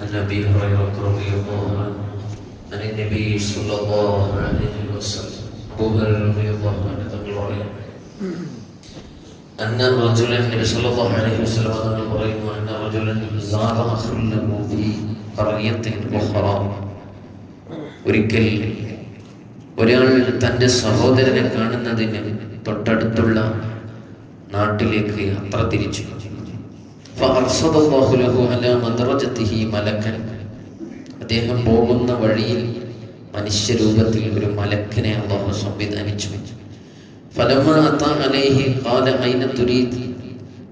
عن ابي هريره رضي الله عنه عن النبي صلى الله عليه وسلم ابو هريره رضي الله عنه تقول أن رجلا النبي صلى الله عليه وسلم قال പറയുന്നു أن رجلا زار أخا له في قرية أخرى ഒരിക്കൽ ഒരാൾ തൻ്റെ സഹോദരനെ കാണുന്നതിന് തൊട്ടടുത്തുള്ള നാട്ടിലേക്ക് യാത്ര തിരിച്ചു അദ്ദേഹം പോകുന്ന വഴിയിൽ മനുഷ്യരൂപത്തിൽ ഒരു മലക്കിനെ അള്ളാഹു സംവിധാനിച്ചു.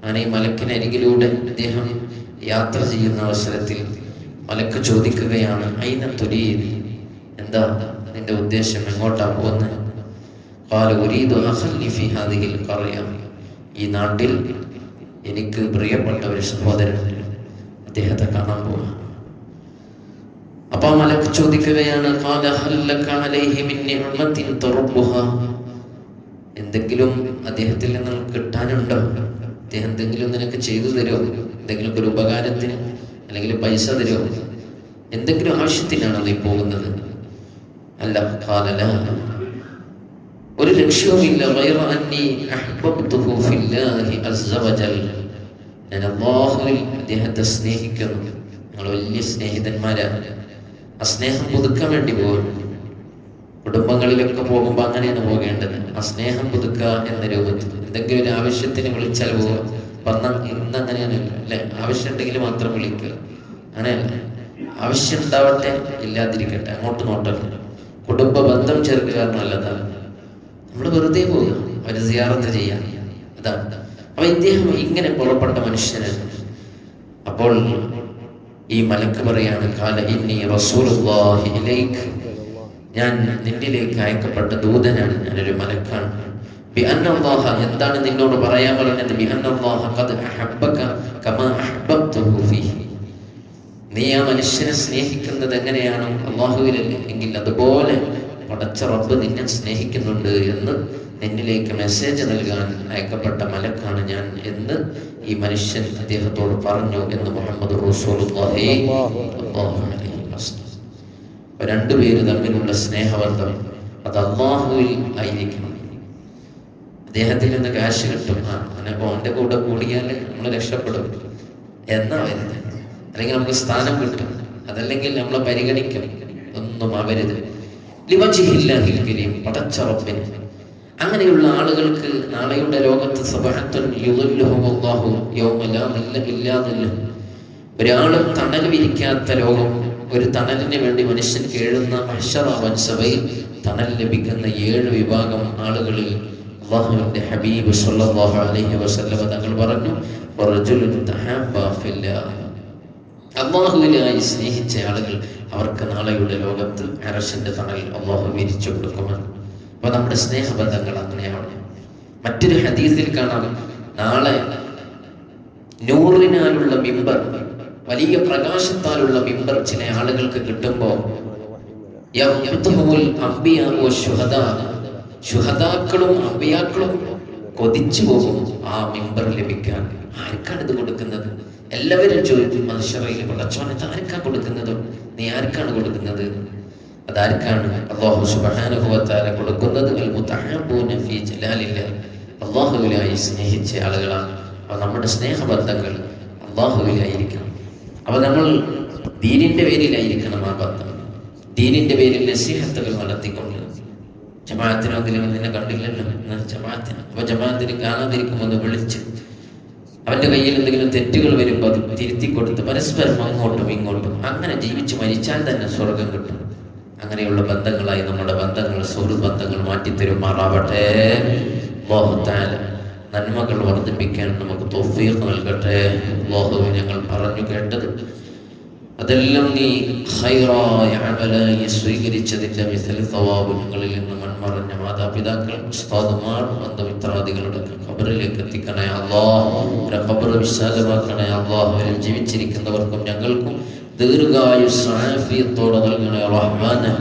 അങ്ങനെ ഈ മലക്കിന് അരികിലൂടെ അദ്ദേഹം യാത്ര ചെയ്യുന്ന അവസരത്തിൽ മലക്ക് ചോദിക്കുകയാണ് അയിന തുരീദ്? എന്താ നിന്റെ ഉദ്ദേശം? എങ്ങോട്ടാണ് പോകുന്നത് ഈ നാട്ടിൽ എനിക്ക് പ്രിയപ്പെട്ട ഒരു സഹോദരൻ അദ്ദേഹത്തെ കാണാൻ പോവാ. അപ്പൊ മലക്ക് ചോദിക്കുകയാണ് എന്തെങ്കിലും അദ്ദേഹത്തിൽ നിന്ന് കിട്ടാനുണ്ടോ? അദ്ദേഹം എന്തെങ്കിലും നിനക്ക് ചെയ്തു തരുമോ? എന്തെങ്കിലും ഒരു ഉപകാരത്തിന് അല്ലെങ്കിൽ പൈസ തരുമോ? എന്തെങ്കിലും ആവശ്യത്തിനാണ് നീ പോകുന്നത്? അല്ല കാലല ഒരു ലക്ഷ്യവുമില്ല. ഞാൻ അല്ലാഹുവിൽ അദ്ദേഹത്തെ സ്നേഹിക്കുന്നു. നിങ്ങൾ വലിയ സ്നേഹിതന്മാരാണ്. ആ സ്നേഹം പുതുക്കാൻ വേണ്ടി പോകും കുടുംബങ്ങളിലൊക്കെ പോകുമ്പോൾ അങ്ങനെയാണ് പോകേണ്ടത്. ആ സ്നേഹം പുതുക്കുക എന്ന രൂപത്തിൽ. എന്തെങ്കിലും ഒരു ആവശ്യത്തിന് വിളിച്ചാൽ പോവുക. വന്ന ഇന്ന് അങ്ങനെയാണ് അല്ലെ? ആവശ്യം ഉണ്ടെങ്കിൽ മാത്രം വിളിക്കുക. അങ്ങനെയല്ല. ആവശ്യം ഉണ്ടാവട്ടെ ഇല്ലാതിരിക്കട്ടെ. അങ്ങോട്ട് നോട്ടല്ല കുടുംബ ബന്ധം ചേർക്കുക എന്നുള്ളതാണ് നമ്മൾ വെറുതെ പോവുക. അവർ സിയാറത്ത് ചെയ്യാം. അതാണ്. അപ്പൊ ഇദ്ദേഹം ഇങ്ങനെ പുറപ്പെട്ട മനുഷ്യന് അപ്പോൾ ഈ മലക്ക് പറയാണ് കാല ഇന്നി റസൂലുള്ളാഹി ഇലൈക്ക് ഞാൻ നിന്നിലേക്ക് അയക്കപ്പെട്ട ദൂതനാണ് ഞാനൊരു മലക്കാണ്. ബിഅന്ന അല്ലാഹ എന്താണ് നിന്നോട് പറയാൻ പറഞ്ഞത്? ബിഅന്ന അല്ലാഹ ഖദ് കമാ ഫീഹി. നീ ആ മനുഷ്യനെ സ്നേഹിക്കുന്നത് എങ്ങനെയാണോ? അള്ളാഹുവിലല്ലേ എങ്കിൽ അതുപോലെ പടച്ച റബ്ബ് നിന്നെ സ്നേഹിക്കുന്നുണ്ട് എന്ന് നിന്നിലേക്ക് മെസ്സേജ് നൽകാൻ അയക്കപ്പെട്ട മലക്കാണ് ഞാൻ എന്ന് ഈ മനുഷ്യൻ അദ്ദേഹത്തോട് പറഞ്ഞു എന്ന് മുഹമ്മദ് രണ്ടുപേര് തമ്മിലുള്ള സ്നേഹബന്ധം അത് അള്ളാഹുവിൽ ആയിരിക്കണം. അദ്ദേഹത്തിൽ നിന്ന് കാശ് കിട്ടും. ആ അവന്റെ കൂടെ കൂടിയാൽ നമ്മൾ രക്ഷപ്പെടും. എന്നാ വരുന്നത്? അല്ലെങ്കിൽ നമുക്ക് സ്ഥാനം കിട്ടും. അതല്ലെങ്കിൽ നമ്മളെ പരിഗണിക്കും. ഒന്നും അവരുത് ലിവജിഹില്ലാഹിൽ കരീം. പടച്ച റബ്ബിന് അങ്ങനെയുള്ള ആളുകൾക്ക് നാളെയുടെ ലോകത്ത് സബഹത്തൻ യുദല്ലുഹുമുല്ലാഹു യൗമ ലാ നില്ല ഇല്ലാ നില്ലഹു ഒരാളും തണൽ വിരിക്കാത്ത ലോകം ഒരു തണലിന് വേണ്ടി മനുഷ്യൻ കേഴുന്ന അഷറാവൻ സഭയിൽ തണൽ ലഭിക്കുന്ന ഏഴ് വിഭാഗം ആളുകളിൽ അള്ളാഹുവിന്റെ ഹബീബ് സല്ലല്ലാഹു അലൈഹി വസല്ലം തങ്ങൾ പറഞ്ഞു വറജുലുൻ തഹബ്ബ ഫില്ലാഹ്. അള്ളാഹുവിനായി സ്നേഹിച്ച ആളുകൾ അവർക്ക് നാളെയുടെ ലോകത്ത് അറശന്റെ തണൽ അള്ളാഹു വിരിച്ചു കൊടുക്കുമെന്ന്. അപ്പൊ നമ്മുടെ സ്നേഹബന്ധങ്ങൾ അങ്ങനെയാണ്. മറ്റൊരു ഹദീസിൽ കാണാം. നാളെ നൂറിനാലുള്ള മിമ്പർ വലിയ പ്രകാശത്താലുള്ള മിമ്പർ ചില ആളുകൾക്ക് കിട്ടുമ്പോൾ ശുഹദാക്കളും അമ്പിയാക്കളും കൊതിച്ചു പോകും ആ മിമ്പർ ലഭിക്കാൻ. ആർക്കാണ് ഇത് കൊടുക്കുന്നത്? എല്ലാവരും ചോദിക്കും മനുഷ്യറയിൽ പടച്ചോനെ ആർക്കാണ് കൊടുക്കുന്നത്? നീ ആർക്കാണ് കൊടുക്കുന്നത്? അതാർക്കാണ് അള്ളാഹു സുബാനുഭവത്താല കൊടുക്കുന്നത്? അള്ളാഹുവിലായി സ്നേഹിച്ച ആളുകളാണ്. അപ്പൊ നമ്മുടെ സ്നേഹബന്ധങ്ങൾ അള്ളാഹുവിലായിരിക്കണം അപ്പൊ നമ്മൾ ദീനിന്റെ പേരിലായിരിക്കണം ആ ബന്ധം. ദീനിന്റെ പേരിൽ നസീഹത്തുകൾ നടത്തിക്കൊണ്ട്. ജമാഅത്തിനെങ്കിലും നിന്നെ കണ്ടില്ലല്ലോ? എന്നാൽ ജമാഅത്തിന്. അപ്പൊ ജമാഅത്തിന് കാണാതിരിക്കുമ്പോൾ ഒന്ന് വിളിച്ച് അവന്റെ കയ്യിൽ എന്തെങ്കിലും തെറ്റുകൾ വരുമ്പോൾ അത് തിരുത്തി കൊടുത്ത് പരസ്പരം അങ്ങോട്ടും ഇങ്ങോട്ടും അങ്ങനെ ജീവിച്ച് മരിച്ചാൽ തന്നെ സ്വർഗം കിട്ടും. അങ്ങനെയുള്ള ബന്ധങ്ങളായി നമ്മുടെ ബന്ധങ്ങൾ സൗഹൃദ ബന്ധങ്ങൾ മാറ്റിത്തരുമാറാവട്ടെ. ബോഹത്താൽ നന്മകൾ വർദ്ധിപ്പിക്കാൻ നമുക്ക് തൊഫീഖ് നൽകട്ടെ. അല്ലാഹുവെ ഞങ്ങൾ പറഞ്ഞു കേട്ടത്. അതെല്ലാം നീ ഹൈറായ അമലായി സ്വീകരിച്ചതിന്റെ മിസൽ സ്വഭാവങ്ങളിൽ നിന്ന് മൺമറഞ്ഞ മാതാപിതാക്കൾ ഉസ്താദുമാർ ബന്ധമിത്രാദികളുടെ ഖബറിലേക്ക് എത്തിക്കണേ അള്ളാഹ് ഖബർ വിശാലമാക്കണേ അള്ളാഹുവിൽ ജീവിച്ചിരിക്കുന്നവർക്കും ഞങ്ങൾക്കും ദീർഘായുസ്ഫിയത്തോടെ നൽകണേ റഹ്മാന്.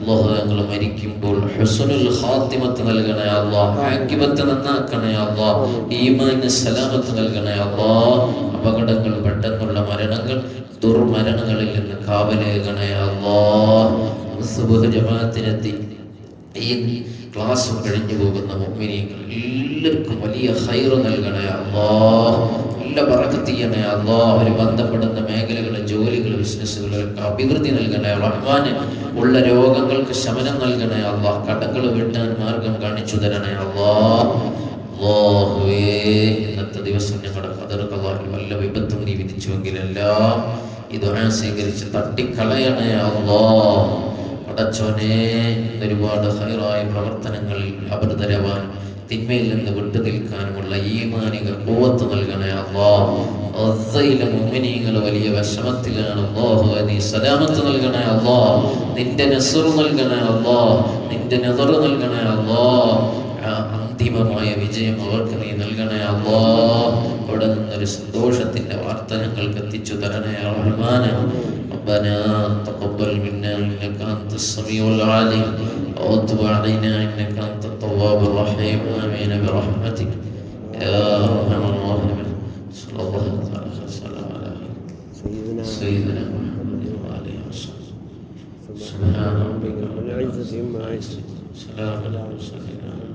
അള്ളാഹു ഞങ്ങൾ മരിക്കുമ്പോൾ ഹുസനുൽ ഖാത്തിമത്ത് നൽകണേ അള്ളാഹ് ആക്കിമത്ത് നന്നാക്കണേ അള്ളാഹ് ഈമാന് സലാമത്ത് നൽകണേ അള്ളാഹ് അപകടങ്ങൾ പെട്ടെന്നുള്ള മരണങ്ങൾ ദുർമരണങ്ങളിൽ നിന്ന് കാവലേകണേ അള്ളാഹ് ജമാഅത്തിനെത്തി. ഈ ക്ലാസ്സും കഴിഞ്ഞു പോകുന്ന മുഅ്മിനീങ്ങൾ എല്ലാവർക്കും വലിയ ഹൈറ് നൽകണേ അള്ളാ നല്ല പറക്കത്തിയണേ അള്ളാ അവർ ബന്ധപ്പെടുന്ന മേഖലകൾ ജോലികൾ ബിസിനസ്സുകളൊക്കെ അഭിവൃദ്ധി നൽകണേ. റഹ്മാന് ഉള്ള രോഗങ്ങൾക്ക് ശമനം നൽകണേ അള്ളാ കടകൾ വെട്ടാൻ മാർഗം കാണിച്ചു തരണേ അള്ളാ ഇന്നത്തെ ദിവസം ഞങ്ങളുടെ കതറുകളാൽ വല്ല വിപത്തും നീ വിധിച്ചുവെങ്കിലെല്ലാം ഈ സ്വീകരിച്ച് തട്ടിക്കളയണേ അല്ലാ അടച്ചോനെ ഒരുപാട് ഹൈറായ പ്രവർത്തനങ്ങളിൽ അപരിതരവാൻ തിന്മയിൽ നിന്ന് വിട്ടു നിൽക്കാനുമുള്ള ഈമാനിക കൂവത്ത് നൽകണേ അല്ലാ അസയിലെ മുഅ്മിനീങ്ങൾ വലിയ വിഷമത്തിലാണ് അല്ലാഹു നീ സലാമത്ത് നൽകണേ അല്ലാ നിന്റെ നസർ നൽകണേ അല്ലാ നിന്റെ നെതർ നൽകണേ ആ അന്തിമമായ വിജയം അവർക്ക് നീ നൽകണേ അല്ലാ അവിടെ നിന്നൊരു സന്തോഷത്തിന്റെ വാർത്ത ഞങ്ങൾക്ക് എത്തിച്ചു തരണേ റഹ്മാനെ ربنا تقبل منا انك انت السميع العليم وتب علينا انك انت التواب الرحيم امين برحمتك يا ارحم الراحمين صلى الله عليه وسلم على سيدنا سيدنا محمد واله وصحبه سبحان ربك رب العزة عما يصفون سلام على المرسلين الحمد لله